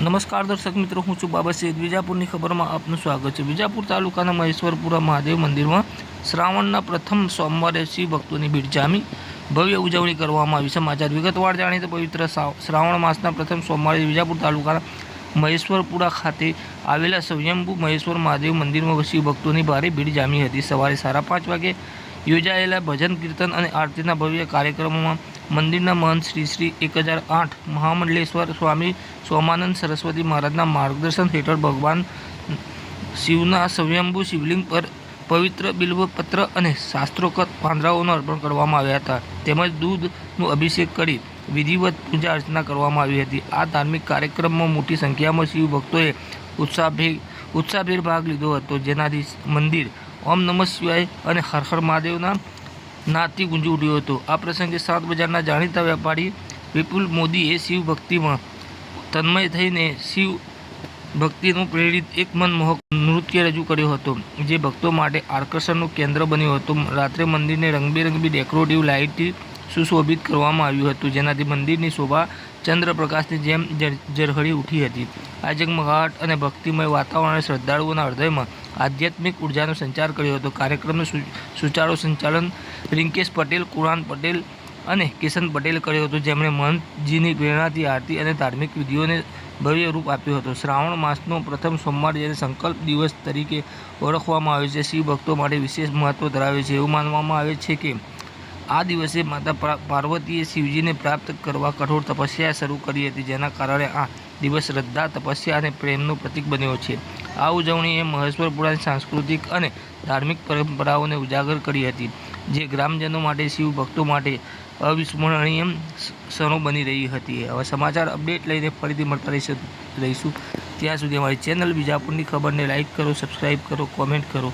નમસ્કાર દર્શક મિત્રો, હું છું બાબા સૈદ વિજાપુરની ખબરમાં આપનું સ્વાગત છે. વિજાપુર તાલુકાના મહેશ્વરપુરા મહાદેવ મંદિરમાં શ્રાવણના પ્રથમ સોમવારે શિવ ભક્તોની ભીડ જામી. ભવ્ય ઉજવણી કરવામાં આવી. સમાચાર વિગતવાર જાણીએ તો પવિત્ર શ્રાવણ માસના પ્રથમ સોમવારે વિજાપુર તાલુકાના મહેશ્વરપુરા ખાતે આવેલા સ્વયંભૂ મહેશ્વર મહાદેવ મંદિરમાં શિવ ભક્તોની ભારે ભીડ જામી હતી. સવારે સાડા પાંચ વાગે યોજાયેલા ભજન કીર્તન અને આરતીના ભવ્ય કાર્યક્રમોમાં મંદિરના મહંત શ્રી શ્રી એક હજાર આઠ મહામંડલેશ્વર સ્વામી સોમાનંદ સરસ્વતી મહારાજના માર્ગદર્શન હેઠળ ભગવાન શિવના સ્વયંભૂ શિવલિંગ પર પવિત્ર બિલ્વપત્ર અને શાસ્ત્રોક્ત પાંદડાઓનું અર્પણ કરવામાં આવ્યા હતા. તેમજ દૂધનો અભિષેક કરી વિધિવત પૂજા અર્ચના કરવામાં આવી હતી. આ ધાર્મિક કાર્યક્રમમાં મોટી સંખ્યામાં શિવ ભક્તોએ ઉત્સાહભેર ઉત્સાહભેર ભાગ લીધો હતો. જેનાથી મંદિર ઓમ નમઃ શિવાય અને હર હર મહાદેવના નાદથી ગુંજી ઉઠ્યો હતો. આ પ્રસંગે સાત બજારના જાણીતા વેપારી વિપુલ મોદીએ શિવ ભક્તિમાં તન્મય થઈને શિવ ભક્તિનું પ્રેરિત એક મનમોહક નૃત્ય રજૂ કર્યો હતો, જે ભક્તો માટે આકર્ષણનું કેન્દ્ર બન્યું હતું. રાત્રે મંદિરને રંગબેરંગી ડેકોરેટિવ લાઇટથી સુશોભિત કરવામાં આવ્યું હતું, જેનાથી મંદિરની શોભા ચંદ્રપ્રકાશની જેમ ઝરહળી ઉઠી હતી. આ જગમગાટ અને ભક્તિમય વાતાવરણે શ્રદ્ધાળુઓના હૃદયમાં આધ્યાત્મિક ઉર્જાનો સંચાર કર્યો હતો. કાર્યક્રમનું સુચારું સંચાલન રિંકેશ પટેલ કુરાન પટેલ અને કિશન પટેલ કર્યો હતો. જેમણે મહંતજીની પ્રેરણાથી આરતી અને ધાર્મિક વિધિઓને ભવ્ય રૂપ આપ્યું હતું. શ્રાવણ માસનો પ્રથમ સોમવાર જેને સંકલ્પ દિવસ તરીકે ઓળખવામાં આવે છે. શિવ ભક્તો માટે વિશેષ મહત્વ ધરાવે છે. એવું માનવામાં આવે છે કે આ દિવસે માતા પાર્વતીએ શિવજીને પ્રાપ્ત કરવા કઠોર તપસ્યા શરૂ કરી હતી. જેના કારણે આ દિવસ શ્રદ્ધા, તપસ્યા અને પ્રેમનું પ્રતીક બન્યો છે. આ ઉજવણીએ મહેશ્વરપુરાની સાંસ્કૃતિક અને ધાર્મિક પરંપરાઓને ઉજાગર કરી હતી, જે ગ્રામજનો માટે, શિવ ભક્તો માટે અવિસ્મરણીય ક્ષણો બની રહી હતી. હવે સમાચાર અપડેટ લઈને ફરીથી મળતા રહીશું ત્યાં સુધી અમારી ચેનલ બીજાપુરની ખબરને લાઇક કરો સબસ્ક્રાઈબ કરો, કોમેન્ટ કરો.